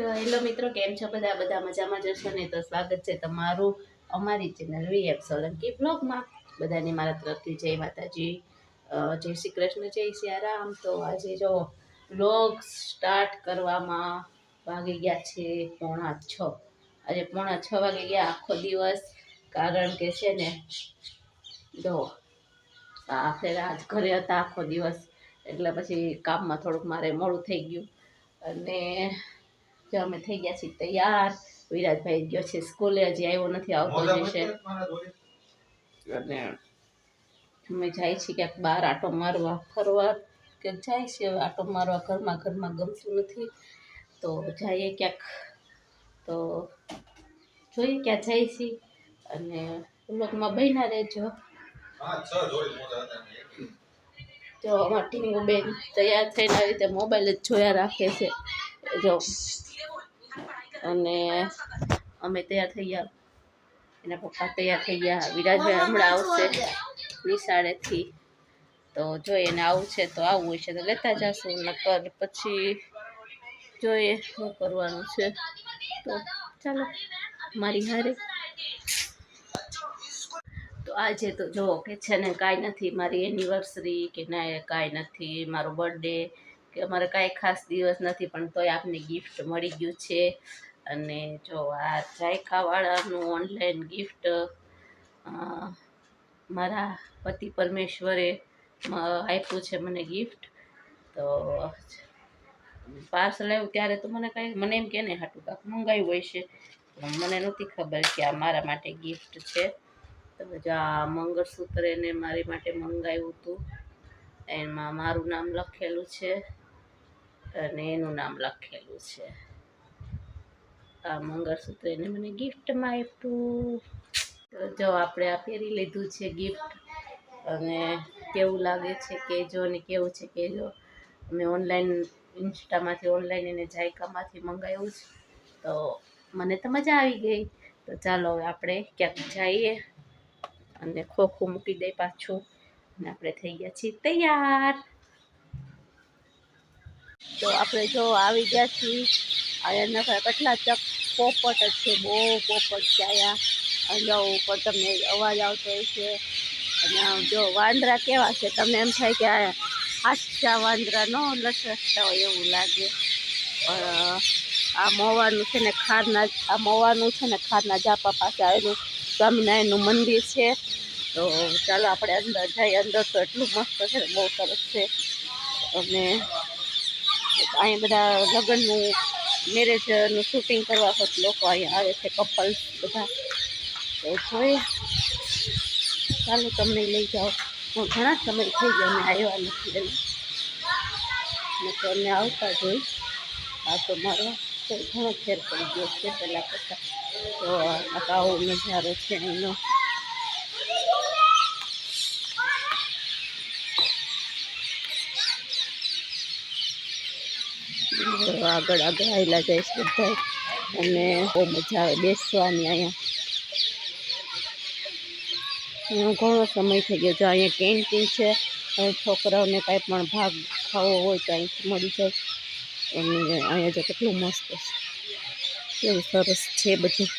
તો હેલો મિત્રો, કેમ છો બધા? બધા મજામાં જશો ને? તો સ્વાગત છે તમારું અમારી ચેનલ વીએફ સોલંકી બ્લોગમાં બધાને મારા તરફથી જય માતાજી. જય શ્રી કૃષ્ણ, જય સિયારામ. તો આજે જો બ્લોગ સ્ટાર્ટ કરવામાં વાગી ગયા છે પોણા છ. આજે પોણા છ વાગે ગયા આખો દિવસ. કારણ કે છે ને, જો, આ ફેર આજ ઘરે હતા આખો દિવસ. એટલે પછી કામમાં થોડુંક મારે મોડું થઈ ગયું. અને જો અમે થઈ ગયા છીએ તૈયાર વિરાજભાઈ ગયો છે સ્કૂલે હજી આવ્યો નથી આવતો જશે અને અમે જાય છીએ ક્યાંક બહાર આટો મારવા ફરવા કે જાય છે આટો મારવા ઘરમાં ઘરમાં ગમતું નથી તો જઈએ ક્યાંક તો જોઈએ ક્યાં જાય છીએ અને વ્લોગમાં બહેના રહેજો જો અમારા ટીમુ બેન તૈયાર થઈને આવી રીતે મોબાઈલ જ જોયા રાખે છે જો. અને અમે તૈયાર થઈ ગયા. એના પપ્પા તૈયાર થઈ ગયા. વિરાજભાઈ હમણાં આવશે નિશાળેથી. તો જો એને આવું છે તો આવવું હોય છે. તો લેતા જશું. નકર પછી જોઈએ શું કરવાનું છે. તો ચાલો. મારી હારે. તો આજે તો જો કે છે ને કાંઈ નથી. મારી એનિવર્સરી કે ના કાંઈ નથી. મારો બર્થડે કે અમારે કાંઈ ખાસ દિવસ નથી, પણ તોય આપને ગિફ્ટ મળી ગયું છે. અને જો આ જાયકાવાળાનું ઓનલાઈન ગિફ્ટ મારા પતિ પરમેશ્વરે આપ્યું છે મને ગિફ્ટ તો પાર્સલ આવ્યું ત્યારે તો મને કાંઈ, મને એમ કે ને, હાટું કાંક મંગાવ્યું હોય છે. મને નહોતી ખબર કે આ મારા માટે ગિફ્ટ છે. તો આ મંગળસૂત્ર એને મારી માટે મંગાવ્યું હતું. એમાં મારું નામ લખેલું છે. અને એનું નામ લખેલું છે. આ મંગળસૂત્ર એને મને ગિફ્ટમાં આપ્યું. તો જો આપણે આ પહેરી લીધું છે ગિફ્ટ અને કેવું લાગે છે કહેજો ને કેવું છે કહેજો મેં ઓનલાઈન ઇન્સ્ટામાંથી ઓનલાઈન એને જાયકામાંથી મંગાવ્યું છે. તો મને તો મજા આવી ગઈ. તો ચાલો હવે આપણે ક્યાંક જઈએ અને ખોખું મૂકી દઈ પાછું. અને આપણે થઈ ગયા છીએ તૈયાર. તો આપણે જો આવી ગયા છીએ. અહીંયા નખરા કેટલા ચક પોપટ જ છે, બહુ પોપટ છે અહીંયા અને ઉપર તમને અવાજ આવતો હોય છે. અને જો વાંદરા કેવા છે? તમને એમ થાય કે આ હાચા વાંદરા નો લસરતા હોય એવું લાગે. આ મોવાનું છે ને ખારના, આ મોવાનું છે ને ખારના જાપા પાસે આવેલું સ્વામિનારાયણનું મંદિર છે. તો ચાલો આપણે અંદર જઈએ. અંદર તો એટલું મસ્ત છે બહુ સરસ છે. અને અહીંયા બધા લગ્નનું મેરેજનું શૂટિંગ કરવા વખત લોકો અહીંયા આવે છે કપલ્સ બધા. તો જોઈએ. ચાલો તમને લઈ જાઓ. હું ઘણા સમય થઈ ગયો અમે આવ્યા નથી એને અમે આવતા જોઈ. આ તો મારો ઘણો ફેર પડી ગયો છે પહેલાં કરતાં. તો આવો નજારો છે અહીંનો. આગળ આગળ આવેલા જઈશ બધા અને બહુ મજા આવે બેસવાની અહીંયા. અહીંયા ઘણો સમય થઈ ગયો છે. અહીંયા કેન્ટીન છે. અહીં છોકરાઓને કાંઈ પણ ભાગ ખાવો હોય તો અહીંથી મળી જાય. અને અહીંયા જો કેટલું મસ્ત છે. કેવું સરસ છે બધું.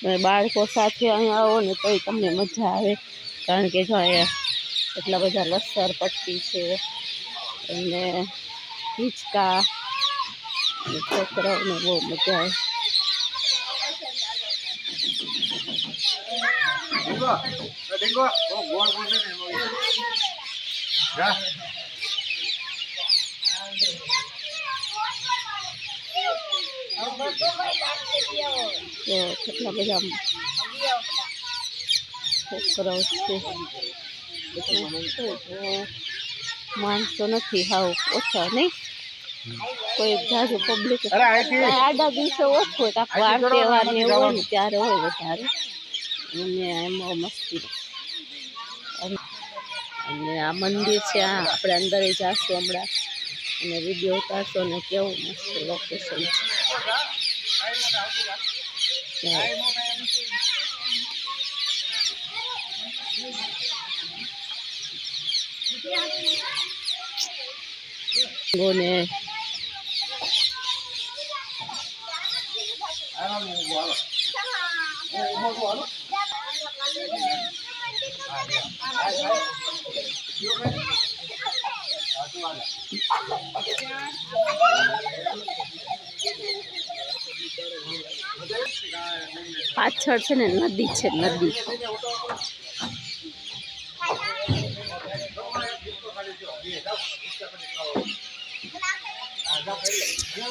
તમે બાળકો સાથે અહીંયા આવો ને તોય તમને મજા આવે. કારણ કે જો અહીંયા એટલા બધા લસર પટ્ટી છે. અને હિંચકા. અને છોકરાઓને બહુ મજા આવે. કેટલા બધા છોકરાઓ છે. માણસો નથી હાવ ઓછા નહીં. કોઈ જાજુ પબ્લિક આડા દિવસે ઓછું કાંક વાર તહેવાર ને હોય ને ત્યારે હોય વધારે. અને એમાં મસ્તી. અને આ મંદિર છે આ આપણે અંદર જાશું હમણાં. અને વીડિયો ઉતારશો ને કેવું મસ્ત લોકેશન છે. ને પાછળ છે ને નદી છે નદી જો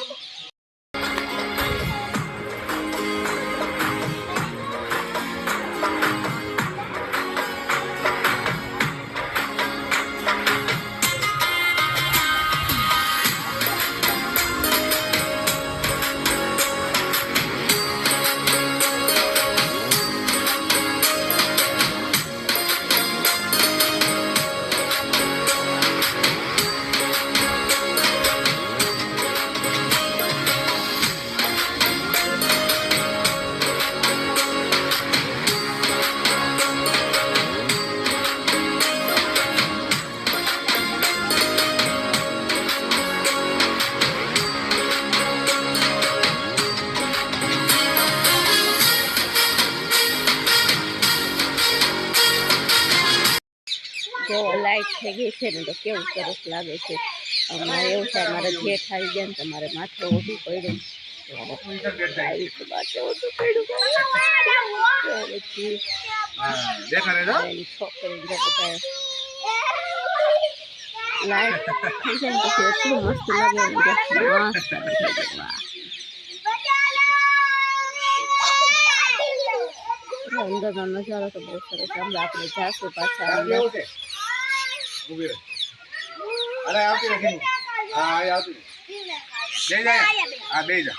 છે ને તો કેવું સરસ લાગે છે. અમારે એવું છે અમારે જે આવી ગયા ને તમારે માથે ઓઢું પડ્યું છોકરી લાઈટ થઈ જાય પછી એટલું મસ્ત લાગે મસ્ત અંદરનો નજારો તો બહુ સરસ આપણે જાશું પાછા. અરે આવતી રહે હા આ આવતી. બે જાય હા બે જા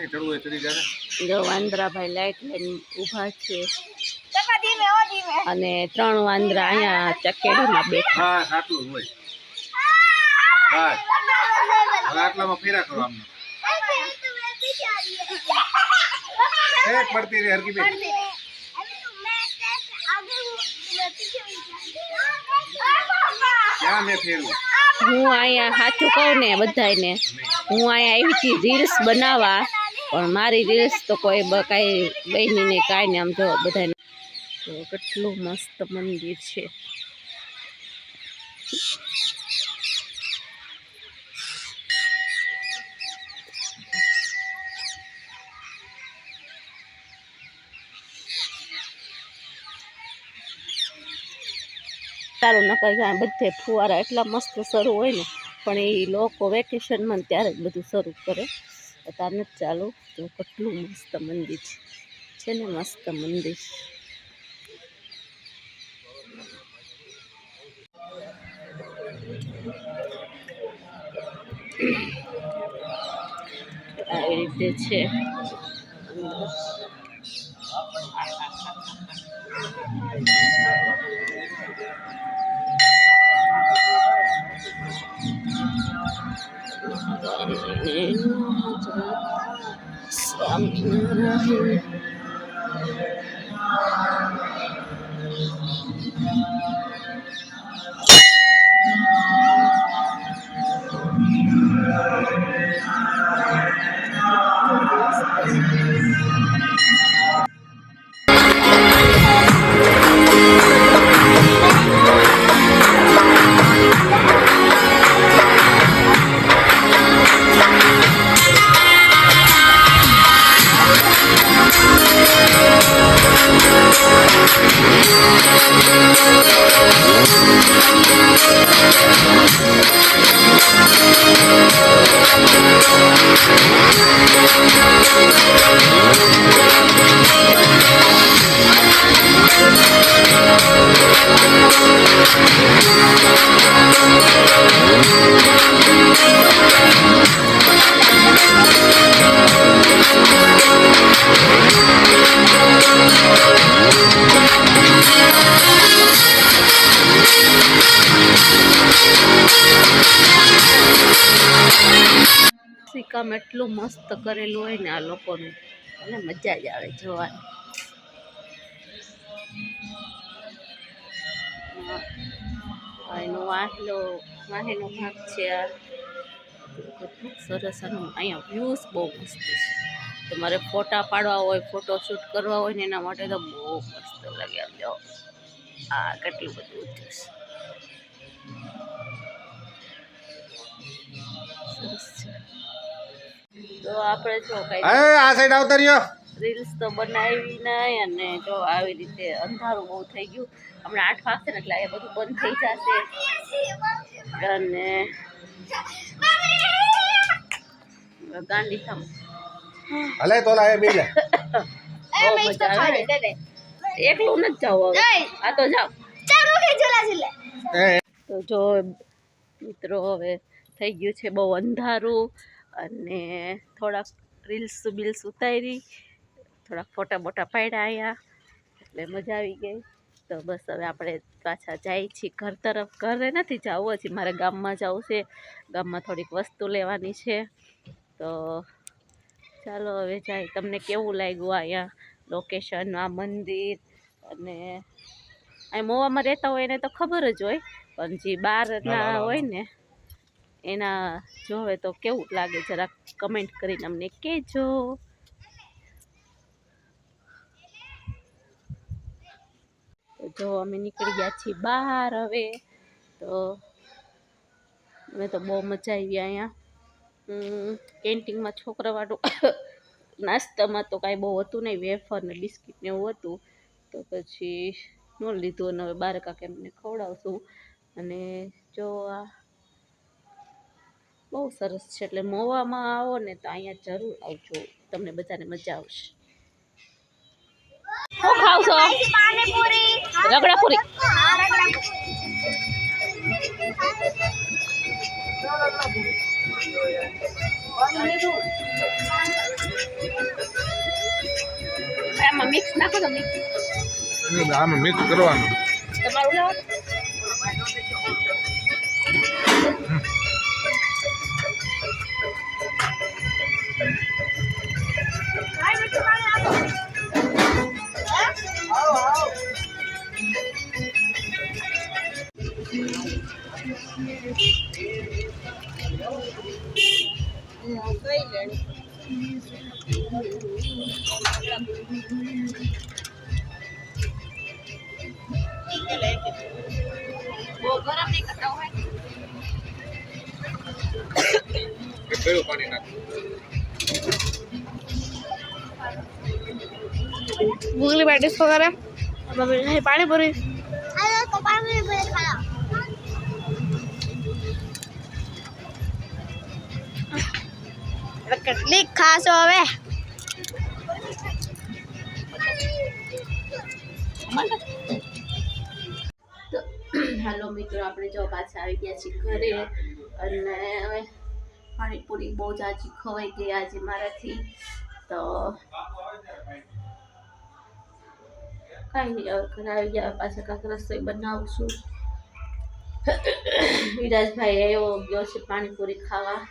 ચડવું હોય ચડી જા ને. જો વાંદરાભાઈ લાઈટ લઈને ઊભા છે અને ત્રણ વાંદરા અહીંયા ચકેડીમાં બેઠા હા સાચું હોય બસ હવે આટલામાં ફેરા કરો આમને એક પડતી રહી હરકી બેન ક્યાં મેં ફેરવું હું અહીંયા સાચું કહું ને બધાને હું અહીંયા આવી હતી રીલ્સ બનાવવા પણ મારી રીલ્સ તો કોઈ કાંઈ બની નહીં, કાંઈ ને આમ જો બધાને તો કેટલું મસ્ત મંદિર છે. સારું નકર બધે ફુવારા એટલા મસ્ત શરૂ હોય ને, પણ એ લોકો વેકેશનમાં ત્યારે જ બધું શરૂ કરે. અત્યારે નથી ચાલુ તો કેટલું મસ્ત મંદિર છે. ને મસ્ત મંદિર. આવી રીતે છે. Thank you. સિક્કામ એટલું મસ્ત કરેલું હોય ને આ લોકોનું. અને મજા જ આવે જોવાની. એનો વાહલો વાહેનો ભાગ છે સરસ અને અહીંયા વ્યૂઝ બહુ મસ્ત છે. તમારે ફોટા પાડવા હોય ફોટો શૂટ કરવા હોય ને એના માટે તો બહુ મસ્ત લાગે આમ જો. આ કેટલું બધું છે. સરસ છે. તો આપણે જો કઈ આ સાઈડ આવતા રહ્યો. રીલ્સ તો બનાવી નહીં અને જો આવી રીતે અંધારું બહુ થઈ ગયું. હમણાં આઠ વાગશે ને એટલે એ બધું બંધ થઈ જશે. અને ગાંડી થમ હલે તો લાય બેજા બહુ મજા આવે ને. એકલું નથી જાવ હવે. આ તો જાઓ. એ. તો જો મિત્રો હવે થઈ ગયું છે બહુ અંધારું અને થોડાક રીલ્સ બિલ્સ ઉતારી. થોડાક ફોટા મોટા પાડ્યા આવ્યા એટલે મજા આવી ગઈ. તો બસ હવે આપણે પાછા જાય છીએ ઘર તરફ. ઘરે નથી જવું હજી મારે ગામમાં જવું છે. ગામમાં થોડીક વસ્તુ લેવાની છે. તો ચાલો હવે જાય. તમને કેવું લાગ્યું અહીંયા લોકેશન આ મંદિર અને અહીં મોવામાં રહેતા હોય એને તો ખબર જ હોય પણ જે બહારના હોય ને. એના જોવે તો કેવું લાગે? જરાક કમેન્ટ કરીને અમને કહેજો. જો અમે નીકળી ગયા છીએ બહાર હવે, તો અમે તો બહુ મજા આવી અહીંયા. કેન્ટીનમાં છોકરાવાળું નાસ્તામાં તો કાંઈ બહુ હતું નહીં, વેફર ને બિસ્કિટ ને એવું હતું. તો પછી ન લીધું અને હવે બાર કાંક એમને ખવડાવશું. અને જો આ બહુ સરસ છે, એટલે મોવામાં આવો ને તો અહીંયા જરૂર આવજો. તમને બધાને મજા આવશે. શું ખાવ છો. રગડાપુરી. એમાં મિક્સ નાખો તો મિક્સ આમાં મિક્સ કરવાનું. તમારું લાવો. કયું પાણી નાખ ગૂગલી પેટીસ વગેરે પાણીપુરી કેટલી ખાસો હવે? તો હાલો મિત્રો આપણે જો પાછા આવી ગયા છીએ ઘરે. અને હવે પાણીપુરી બહુ જ જાજી ખવાઈ ગઈ આજે મારાથી. તો કાંઈ નહીં, હવે ઘરે આવી ગયા, પાછા કાંક રસોઈ બનાવશું. વિરાજભાઈ એવો ગયો છે પાણીપુરી ખાવા.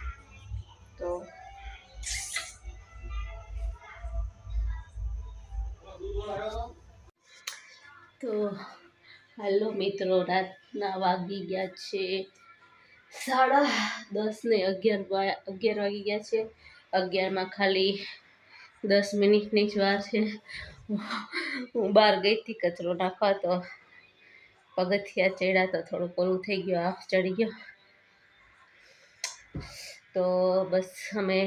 તો તો હાલો મિત્રો, રાતના વાગી ગયા છે. સાડા દસ ને અગિયાર અગિયાર વાગી ગયા છે. અગિયારમાં ખાલી દસ મિનિટની જ વાર છે. હું બહાર ગઈ હતી કચરો નાખવા તો પગથિયા ચડ્યા તો થોડુંક પોલું થઈ ગયું આફ ચડી ગયો. તો બસ અમે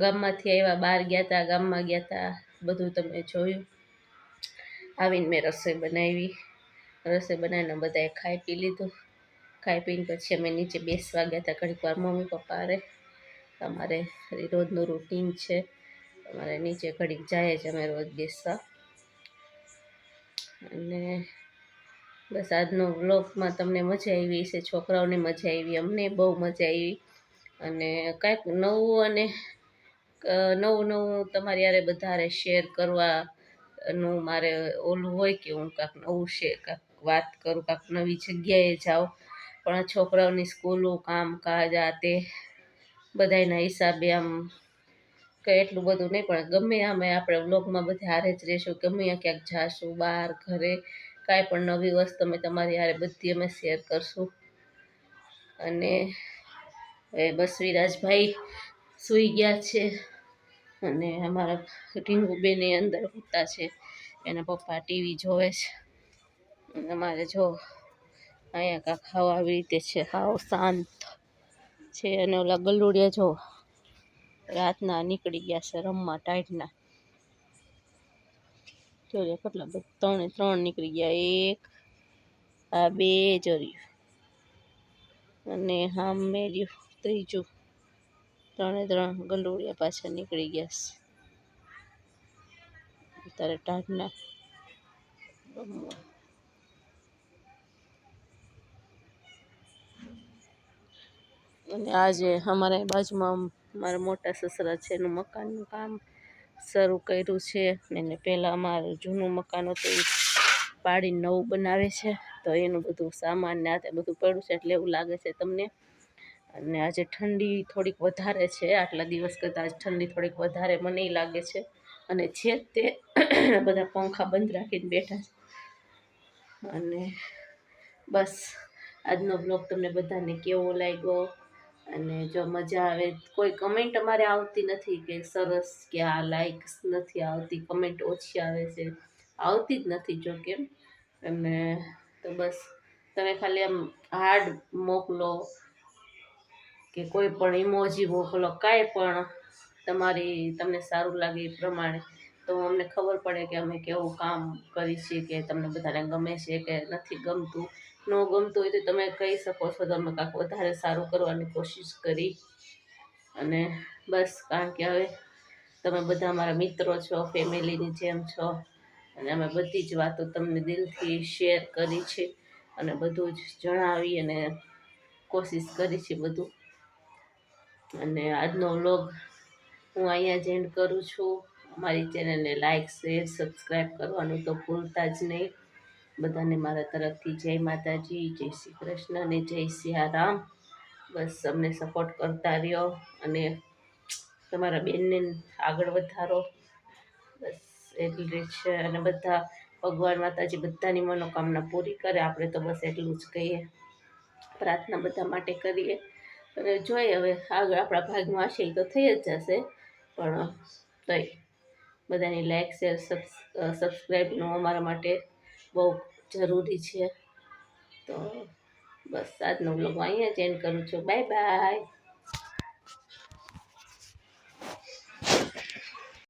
ગામમાંથી આવ્યા, બહાર ગયા હતા ગામમાં ગયા હતા બધું તમે જોયું. આવીને મેં રસોઈ બનાવી. રસોઈ બનાવીને બધાએ ખાઈ પી લીધું. ખાઈ પીને પછી અમે નીચે બેસવા ગયા હતા. ઘડીક વાર મમ્મી પપ્પા હારે. અમારે રોજનું રૂટીન છે. અમારે નીચે ઘડીક જાય જ અમે રોજ બેસવા. અને બસ આજનો વ્લોગમાં તમને મજા આવી છે છોકરાઓને મજા આવી, અમને બહુ મજા આવી. અને કાંઈક નવું અને નવું નવું તમારી યારે બધારે શેર કરવાનું મારે ઓલું હોય કે હું કાંઈક નવું શેર કાંઈક વાત કરું, કાંઈક નવી જગ્યાએ જાઉં. પણ છોકરાઓની સ્કૂલો કામકાજ આ તે બધાયના હિસાબે આમ કંઈ એટલું બધું નહીં, પણ ગમે આમે આપણે વ્લોગમાં બધા હારે જ રહીશું. ગમે ક્યાંક જાશું, બહાર, ઘરે, કાંઈ પણ નવી વસ્તુ અમે તમારી હારે બધી અમે શેર કરશું. અને હવે બસ વિરાજભાઈ સૂઈ ગયા છે અને અમારા ઢીંગુબેન એ અંદર સૂતા છે. એના પપ્પા ટીવી જોવે છે. અમારે જો અહીંયા કાંક હાવ આવી રીતે છે. હાવ શાંત છે અને ઓલા ગલુડિયા જો રાતના નીકળી ગયા છે રમવા ટાઈટના. જોઈએ કેટલા બધા, ત્રણે ત્રણ નીકળી ગયા. એક, આ બે જર્યું અને હા મેર્યું ત્રીજું. ત્રણે ત્રણ ગલુડિયા પાછા નીકળી ગયા છે. અત્યારે ટાઢના રમવા. અને આજે અમારા બાજુમાં મારા મોટા સસરા છે, એનું મકાનનું કામ શરૂ કર્યું છે એને પહેલાં અમારું જૂનું મકાન હતું પાડીને નવું બનાવે છે. તો એનું બધું સામાન ને આ બધું પડ્યું છે એટલે એવું લાગે છે તમને. અને આજે ઠંડી થોડીક વધારે છે, આટલા દિવસ કરતાં આજે ઠંડી થોડીક વધારે મને લાગે છે. અને છે તે બધા પંખા બંધ રાખીને બેઠા છે. અને બસ આજનો બ્લોગ તમને બધાને કેવો લાગ્યો? અને જો મજા આવે, કોઈ કમેન્ટ અમારે આવતી નથી કે સરસ કે આ લાઇક્સ નથી આવતી કમેન્ટ ઓછી આવે છે. આવતી જ નથી જો કેમ અને તો બસ, તમે ખાલી આમ હાર્ડ મોકલો કે કોઈ પણ ઇમોજી મોકલો, કાંઈ પણ તમારી, તમને સારું લાગે એ પ્રમાણે. તો અમને ખબર પડે કે અમે કેવું કામ કરી છીએ કે તમને બધાને ગમે છે કે નથી ગમતું. ન ગમતું હોય તો તમે કહી શકો છો, તમે કાંક વધારે સારું કરવાની કોશિશ કરી. અને બસ, કારણ કે હવે તમે બધા મારા મિત્રો છો, ફેમિલીની જેમ છો, અને અમે બધી જ વાતો તમને દિલથી શેર કરી છે અને બધું જ જણાવી અને કોશિશ કરી છે બધું. અને આજનો વ્લોગ હું અહીંયા જ એન્ડ કરું છું. અમારી ચેનલને લાઇક શેર, સબસ્ક્રાઈબ કરવાનું તો ભૂલતા જ નહીં. બધાને મારા તરફથી જય માતાજી, જય શ્રી કૃષ્ણ અને જય સિયારામ. બસ અમને સપોર્ટ કરતા રહ્યો અને તમારા બેનને આગળ વધારો. બસ એટલી છે અને બધા ભગવાન માતાજી બધાની મનોકામના પૂરી કરે. આપણે તો બસ એટલું જ કહીએ. પ્રાર્થના બધા માટે કરીએ. અને જોઈએ હવે આગળ આપણા ભાગમાં હશે તો થઈ જ જશે. પણ તોય બધાની લાઈક શેર સબસ્ક્રાઈબનું અમારા માટે બહુ જરૂરી છે. તો બસ આજનો બ્લોગ અહીંયા જ એન્ડ કરું છું. Bye bye